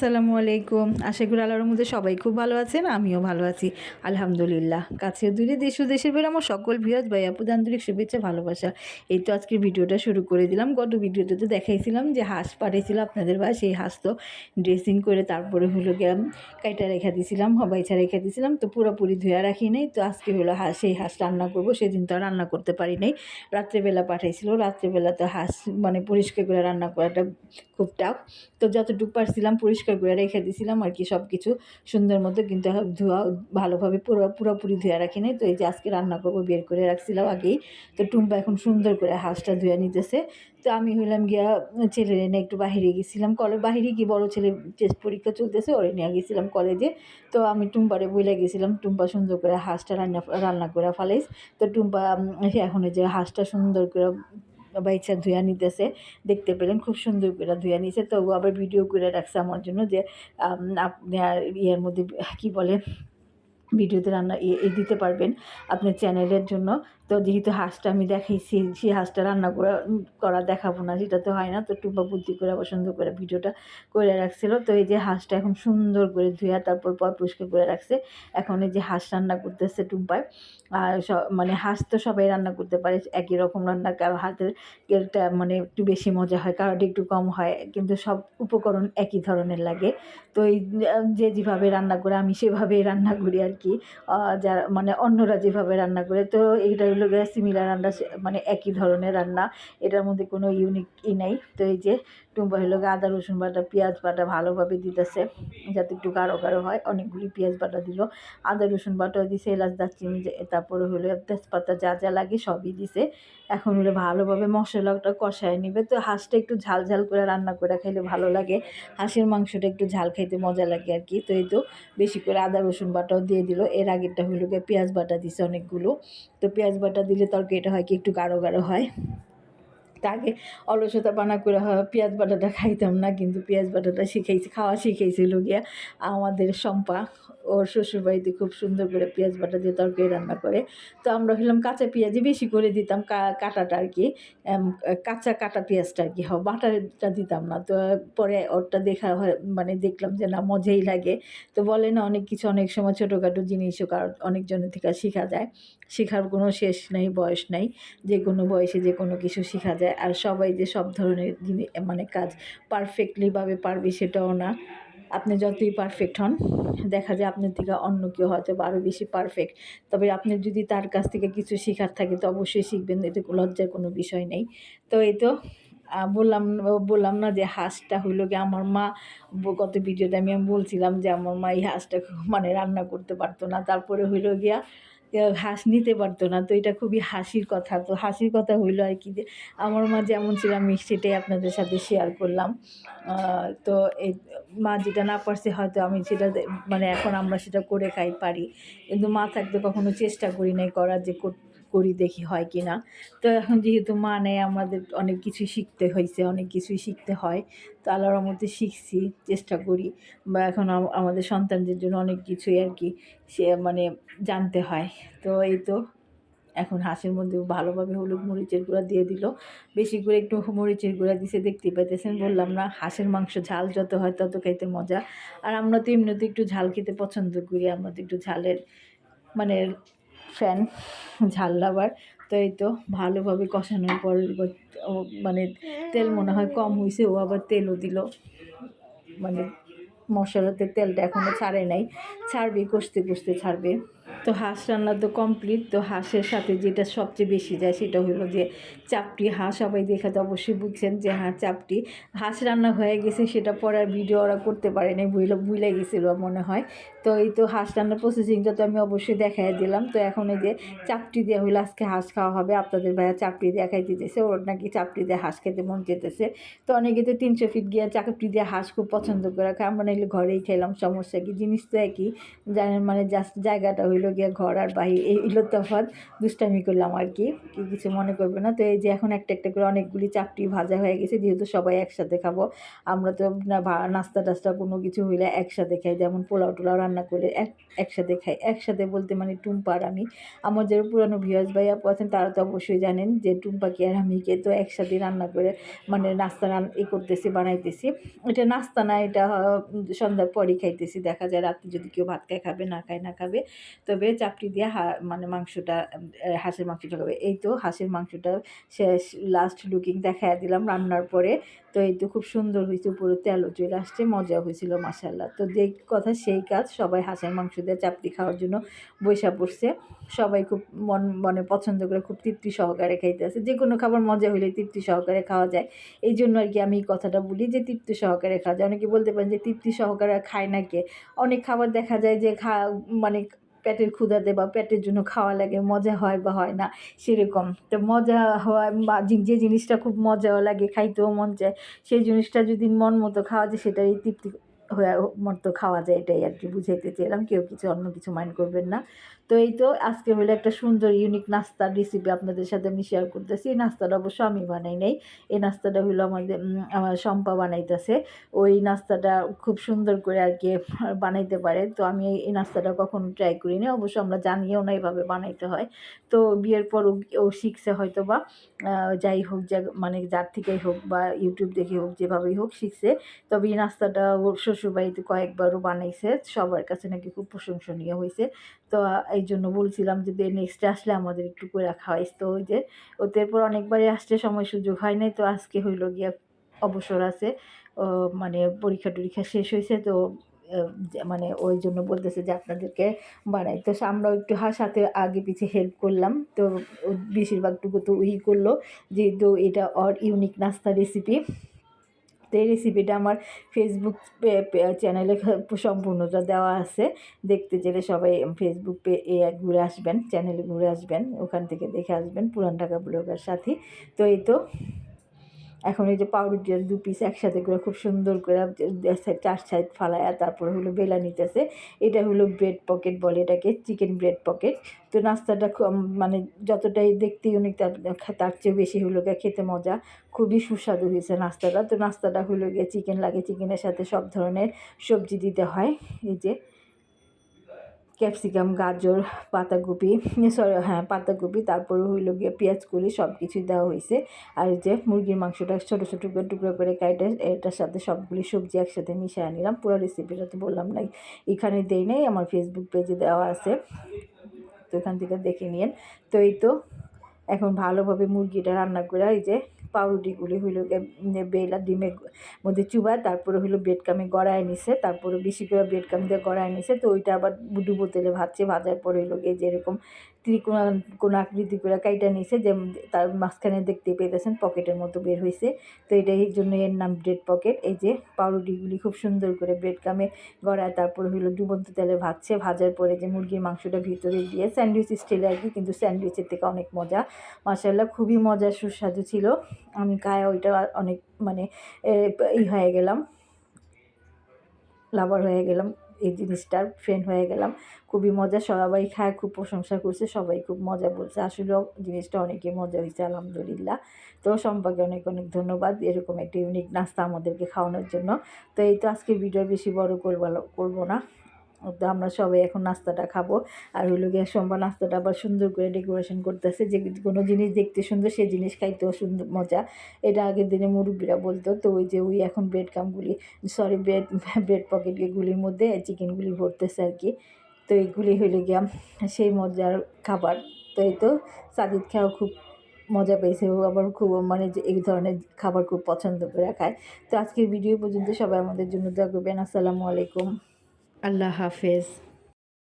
আসসালামু আলাইকুম। আশা করি আল্লাহর মধ্যে সবাই খুব ভালো আছেন, আমিও ভালো আছি। আলহামদুলিল্লাহ। কাছে দূরে দেশ ও দেশের বের আমার সকল ভিরাজ ভাই আপু আন্তরিক শুভেচ্ছা, ভালোবাসা। এই তো আজকের ভিডিওটা শুরু করে দিলাম। গত ভিডিওতে তো দেখাইছিলাম যে হাঁস পাঠিয়েছিল আপনাদের ভাই সেই হাঁস তো ড্রেসিং করে তারপরে হলো গিয়ে কাইটা রেখা দিয়েছিলাম হবাইছা রেখা দিয়েছিলাম তো পুরোপুরি ধুয়া রাখি নাই। তো আজকে হলো হাঁস, সেই হাঁস রান্না করব। সেদিন তো আর রান্না করতে পারি নাই। রাত্রেবেলা পাঠাইছিল। রাত্রেবেলা তো হাঁস মানে পরিষ্কার করে রান্না করাটা খুব টাফ তো যতটুকু পারছিলাম পরিষ্কার করে রেখে দিয়েছিলাম আর কি সব কিছু সুন্দর মতো কিন্তু ধোয়া ভালোভাবে পুরো, পুরোপুরি ধুয়ে রাখি নাই। তো এই যে আজকে রান্না করব, বের করে রাখছিলাম আগেই। তো টুম্পা এখন সুন্দর করে হাঁসটা ধুয়ে নিতেছে। তো আমি হইলাম গিয়া ছেলের এনে একটু বাহিরে গেছিলাম কলে, বাহিরে গিয়ে বড় ছেলে টেস্ট পরীক্ষা চলতেছে, ওরে নিয়ে গেছিলাম কলেজে। তো আমি টুম্পারে বইলে গেছিলাম, টুম্পা সুন্দর করে হাঁসটা রান্না রান্না করে ফেলাইস তো টুম্পা এখন যে হাঁসটা সুন্দর করে বাইচা ধুয়া নিতেছে, দেখতে পেলেন, খুব সুন্দর করে ধুয়া নিছে তো আবার ভিডিও করে রাখছে আমার জন্য যে ইয়ের মধ্যে, কি বলে ভিডিওতে রান্না দিতে পারবেন। আপনার চ্যানেলের জন্য তো যেহেতু হাঁসটা আমি দেখাইছি সেই হাঁসটা রান্না করা করা দেখাবো না, সেটা তো হয় না। তো টুপা বুদ্ধি করে, পছন্দ করে ভিডিওটা করে রাখছিল। তো এই যে হাঁসটা এখন সুন্দর করে ধুয়া, তারপর পর পরিষ্কার করে রাখছে। এখন এই যে হাঁস রান্না করতেছে টুম্পায় আর মানে হাঁস তো সবাই রান্না করতে পারে, একই রকম রান্না কারও হাতের একটা মানে একটু বেশি মজা হয় কারোটা একটু কম হয়, কিন্তু সব উপকরণ একই ধরনের লাগে। তো এই, যে যেভাবে রান্না করে, আমি সেভাবেই রান্না করি আর কি। যারা মানে অন্যরা যেভাবে রান্না করে, তো এইটা হলো গিয়ে সিমিলার রান্না মানে একই ধরনের রান্না। এটার মধ্যে কোনো ইউনিক ই নেই। তো এই যে টুম্বা হলো আদা, রসুন বাটা, পেঁয়াজ বাটা ভালোভাবে দিতেছে, যাতে একটু গাঢ় গাঢ় হয়। অনেকগুলি পেঁয়াজ বাটা দিল। আদা, রসুন বাটাও দিছে, এলাচ, দারচিনি তারপরে হলো তেজপাতা যা যা লাগে সবই দিছে। এখন হলো ভালোভাবে মশলাটা কষায় নিবে। তো হাঁসটা একটু ঝাল ঝাল করে রান্না করে খাইলে ভালো লাগে। হাঁসের মাংসটা একটু ঝাল খাইতে মজা লাগে আর কি। তো এই তো বেশি করে আদা, রসুন বাটাও দিয়ে দিল। এর আগেরটা হলো গিয়ে পেঁয়াজ বাটা দিছে অনেকগুলো। তো পেঁয়াজ বাটা দিলে তরকারিটা হয় কি একটু গাঢ় গাঢ় হয়। তাকে অলসতা পানা করে পেঁয়াজ বাটাটা খাইতাম না, কিন্তু পেঁয়াজ বাটাটা শিখাইছি, খাওয়া শিখাইছিল গিয়া। আমাদের শম্পা, ওর শ্বশুরবাড়িতে খুব সুন্দর করে পেঁয়াজ বাটা দিয়ে তরকারি রান্না করে। তো আমরা হলাম কাঁচা পেঁয়াজই বেশি করে দিতাম কাটাটা আর কি। কাঁচা কাটা পেঁয়াজটা আর কি হয় বাটাটা দিতাম না। তো পরে ওরটা দেখা হয় মানে দেখলাম যে না, মজাই লাগে। তো বলে না, অনেক কিছু অনেক সময় ছোটোখাটো জিনিসও কারণ অনেকজনের থেকে শেখা যায়। শেখার কোনো শেষ নেই, বয়স নেই। যে কোনো বয়সে যে কোনো কিছু শেখা যায়। আর সবাই যে সব ধরনের জিনিস মানে কাজ পারফেক্টলিভাবে পারবে সেটাও না। আপনি যতই পারফেক্ট হন, দেখা যায় আপনার থেকে অন্য কেউ হয়তো বা আরও বেশি পারফেক্ট তবে আপনি যদি তার কাছ থেকে কিছু শেখার থাকে, তো অবশ্যই শিখবেন, এতে লজ্জার কোনো বিষয় নেই। তো এই তো বললাম বললাম না যে হাঁসটা হইল কি আমার মা, গত ভিডিওতে আমি বলছিলাম যে আমার মা এই হাঁসটা মানে রান্না করতে পারতো না। তারপরে হইল গিয়া হাঁস, নিতে পারতো না। তো এটা খুবই হাসির কথা। তো হাসির কথা হইল আর কি যে, আমার মা যেমন ছিল আমি সেটাই আপনাদের সাথে শেয়ার করলাম। তো এই মা যেটা না পারছে, হয়তো আমি সেটা মানে এখন আমরা সেটা করে খাই, পারি। কিন্তু মা থাকতে কখনো চেষ্টা করি নাই করার যে করি দেখি হয় কি না তো এখন যেহেতু মা নেই আমাদের অনেক কিছুই শিখতে হয়েছে অনেক কিছুই শিখতে হয়, তো আল্লাহর মধ্যে শিখছি, চেষ্টা করি। বা এখন আমাদের সন্তানদের জন্য অনেক কিছুই আর কি সে মানে জানতে হয়। তো এই তো, এখন হাঁসের মধ্যে ভালোভাবে হলুদ মরিচের গুঁড়া দিয়ে দিল। বেশি করে একটু মরিচের গুঁড়া দিছে দেখতে পাইতেছেন, বললাম না, হাঁসের মাংস ঝাল যত হয় তত খাইতে মজা। আর আমরা তো এমনিতে একটু ঝাল খেতে পছন্দ করি, আমরা তো একটু ঝালের মানে ফ্যান, ঝাল লাভার তো এই তো ভালোভাবে কষানোর পর মানে তেল মনে হয় কম হয়েছে ও আবার তেলও দিল। মানে মশলাতে তেলটা এখনও ছাড়ে নাই। ছাড়বে, কষতে কষতে ছাড়বে। তো হাঁস রান্না তো কমপ্লিট তো হাঁসের সাথে যেটা সবচেয়ে বেশি যায় সেটা হলো যে চাপটি। হাঁস সবাই দেখাতে অবশ্যই বুঝছেন যে হ্যাঁ চাপটি। হাঁস রান্না হয়ে গেছে, সেটা পরে ভিডিও ওরা করতে পারে নাই বুঝলে ভুলে গেছিল মনে হয়। তো এই তো হাঁস রান্নার প্রসেসিংটা তো আমি অবশ্যই দেখাই দিলাম। তো এখন এই যে চাপটি দেওয়া হইলে, আজকে হাঁস খাওয়া হবে। আপনাদের ভাইয়া চাপটি দেখাই দিতেছে ওর নাকি চাপটি দিয়ে হাঁস খেতে মন যেতেছে তো অনেকে তো তিনশো ফিট গিয়ে চাপটি দিয়ে হাঁস খুব পছন্দ করে খায় আমরা নাইলে ঘরেই খেলাম, সমস্যা কি? জিনিস তো একই, জানেন মানে জাস্ট জায়গাটা হইল গিয়ে ঘর আর বাহির, এই হলো তফাৎ দুষ্টামি করলাম আর কি কি কিছু মনে করবে না। তো এই যে এখন একটা একটা করে অনেকগুলি চাপটি ভাজা হয়ে গেছে, যেহেতু সবাই একসাথে খাব, আমরা তো নাস্তা টাস্তা কোনো কিছু হইলে একসাথে খাই, যেমন পোলাও টোলাও রান্না করে এক, একসাথে খাই। একসাথে বলতে মানে টুম্পার আমি। আমার যারা পুরানো ভিউয়ার্স ভাই আপু আছেন, তারা তো অবশ্যই জানেন যে টুম্পাকে আর আমিকে তো একসাথে রান্না করে মানে নাস্তা রান, ই করতেছি, বানাইতেছি। এটা নাস্তা না, এটা সন্ধ্যার পরই খাইতেছি। দেখা যায় রাত্রে যদি কেউ ভাত খায়, খাবে, না খায়, না খাবে। তবে চাপটি দিয়ে হা মানে মাংসটা হাঁসের মাংসটা খাবে এই তো হাঁসের মাংসটা শেষ লাস্ট লুকিং দেখায় দিলাম রান্নার পরে। তো এই তো খুব সুন্দর হয়েছে উপরে তেলও চলে আসছে, মজা হয়েছিল মাসাল্লাহ তো যেই কথা সেই কাজ, সবাই হাঁসের মাংস দিয়ে চাপটি খাওয়ার জন্য বৈশা পড়ছে। সবাই খুব মন, মনে পছন্দ করে খুব তৃপ্তি সহকারে খাইতে আছে যে কোনো খাবার মজা হলে তৃপ্তি সহকারে খাওয়া যায়। এই জন্য আর কি আমি এই কথাটা বলি যে তৃপ্তি সহকারে খাওয়া যায়। অনেকে বলতে পারেন যে তৃপ্তি সহকারে খায় না কে? অনেক খাবার দেখা যায় যে খা মানে পেটের ক্ষুদাতে বা পেটের জন্য খাওয়া লাগে, মজা হয় বা হয় না, সেরকম। তো মজা হয় বা যে- জিনিসটা খুব মজাও লাগে, খাইতেও মন চায়, সেই জিনিসটা যদি মন মতো খাওয়া যায় সেটাই তৃপ্তি হয়ে মতো খাওয়া যায়, এটাই আর কি বুঝাইতে চেয়েলাম কেউ কিছু অন্য কিছু মাইন্ড করবেন না। তো এই তো আজকে হলো একটা সুন্দর ইউনিক নাস্তার রেসিপি আপনাদের সাথে আমি শেয়ার করতেছি। এই নাস্তাটা অবশ্য আমি বানাই নাই। এই নাস্তাটা হলো আমাদের আমার শম্পা বানাইতেছে। ওই নাস্তাটা খুব সুন্দর করে আর কি বানাইতে পারে। তো আমি এই- নাস্তাটা কখনো ট্রাই করিনি। অবশ্য আমরা জানিও না এইভাবে বানাইতে হয়। তো বিয়ের পর ও শিখছে হয়তো বা যাই হোক যা মানে যার থেকেই হোক বা ইউটিউব দেখে হোক, যেভাবেই হোক শিখছে। তবে এই নাস্তাটা শ্বশুরবাড়িতে কয়েকবারও বানাইছে। সবার কাছে নাকি খুব প্রশংসনীয় হয়েছে। তো এই জন্য বলছিলাম যে নেক্সটে আসলে আমাদের একটু করে খাওয়াইস। তো ওই যে, ওতে এরপর অনেকবারই আসতে সময় সুযোগ হয় নাই। তো আজকে হইল গিয়া অবসর আছে। ও মানে পরীক্ষা টরীক্ষা শেষ হয়েছে তো মানে ওই জন্য বলতেছে যে, আপনাদেরকে বানাই তো আমরাও একটু হার সাথে আগে পিছিয়ে হেল্প করলাম। তো বেশিরভাগটুকু তো ওই করল। যেহেতু এটা অর ইউনিক নাস্তা রেসিপি তো এই রেসিপিটা আমার ফেসবুক চ্যানেলে সম্পূর্ণটা দেওয়া আছে, দেখতে চাইলে সবাই ফেসবুক পে এ ঘুরে আসবেন চ্যানেলে ঘুরে আসবেন, ওখান থেকে দেখে আসবেন, পুরান ঢাকা ব্লগার সাথী। তো এই তো এখন এই যে পাউরুটি দু পিস একসাথে করে খুব সুন্দর করে চার সাইড ফালায়া তারপরে হলো বেলা নিতেছে। এটা হলো ব্রেড পকেট বলে এটাকে চিকেন ব্রেড পকেট তো নাস্তাটা মানে যতটাই দেখতে ইউনিক তার তার চেয়ে বেশি হলো গিয়ে খেতে মজা। খুবই সুস্বাদু হয়েছে নাস্তাটা। তো নাস্তাটা হলো গিয়ে চিকেন লাগে চিকেনের সাথে সব ধরনের সবজি দিতে হয়। এই যে ক্যাপসিকাম, গাজর, পাতাকপি, সরি হ্যাঁ পাতাকপি, তারপরে হইল গিয়ে পেঁয়াজ, কলি সব কিছুই দেওয়া হয়েছে আর যে মুরগির মাংসটা ছোটো ছোটো করে, টুকরো করে কাটে এটার সাথে সবগুলি সবজি একসাথে মিশিয়ে নিলাম পুরো রেসিপিটা তো বললাম নাই, এখানে দেই নাই, আমার ফেসবুক পেজে দেওয়া আছে। তো এখান থেকে দেখে নিন তো এই তো, এখন ভালোভাবে মুরগিটা রান্না করে, এই যে পাউরুটিগুলি হইল বেলা ডিমের মধ্যে চুবায়, তারপরে হইল ব্রেড কামে গড়ায় নিছে, তারপরে বেশি করে ব্রেড কাম দিয়ে গড়ায় নিছে, তো ওইটা আবার ডুবো তেলে ভাজছে, ভাজার পরে হইল গিয়ে যেরকম ত্রিকোণ, কোন আকৃতি করে কাইটা নিছে, যে তার মাঝখানে দেখতে পেতেছেন পকেটের মতো বের হয়েছে তো এটা এই জন্য এর নাম ব্রেড পকেট এই যে পাউরুটিগুলি খুব সুন্দর করে ব্রেড কামে গড়ায়, তারপরে হইল ডুবন্ত তেলে ভাজছে। ভাজার পরে যে মুরগির মাংসটা ভিতরে দিয়ে স্যান্ডউইচ স্টাইলে আর কি, কিন্তু স্যান্ডউইচের থেকে অনেক মজা। মাসাল্লাহ খুবই মজা সুস্বাদু ছিল। আমি খায় ওইটা অনেক মানে ই হয়ে গেলাম, লাভার হয়ে গেলাম। এই জিনিসটার ফ্রেন্ড হয়ে গেলাম। খুবই মজা, সবাই খায়, খুব প্রশংসা করছে, সবাই খুব মজা বলছে। আসলেও জিনিসটা অনেকই মজা হয়েছে আলহামদুলিল্লাহ। তো সম্পর্কে অনেক অনেক ধন্যবাদ। এরকম একটা ইউনিক নাস্তা আমাদেরকে খাওয়ানোর জন্য। তো এই তো আজকে ভিডিও বেশি বড় করব করব না। তো আমরা সবাই এখন নাস্তাটা খাব। আর হইল গিয়ে সোমবার নাস্তাটা আবার সুন্দর করে ডেকোরেশন করতেছে। যে কোনো জিনিস দেখতে সুন্দর, সেই জিনিস খাইতেও সুন্দর, মজা। এটা আগের দিনে মুরব্বীরা বলতো, তো ওই যে ওই এখন ব্রেড কামগুলি সরি ব্রেড ব্রেড পকেটকে গুলির মধ্যে চিকেনগুলি ভরতেছে আর কি। তো এইগুলি হইলে গিয়া সেই মজার খাবার। তো এই তো সাদিদ খাও খুব মজা পেয়েছে। ও আবার খুব মানে যে এই ধরনের খাবার খুব পছন্দ করে খায়। তো আজকের ভিডিও পর্যন্ত সবাই আমাদের জন্য দোয়া করবেন। আসসালামু আলাইকুম। আল্লাহ হাফেজ।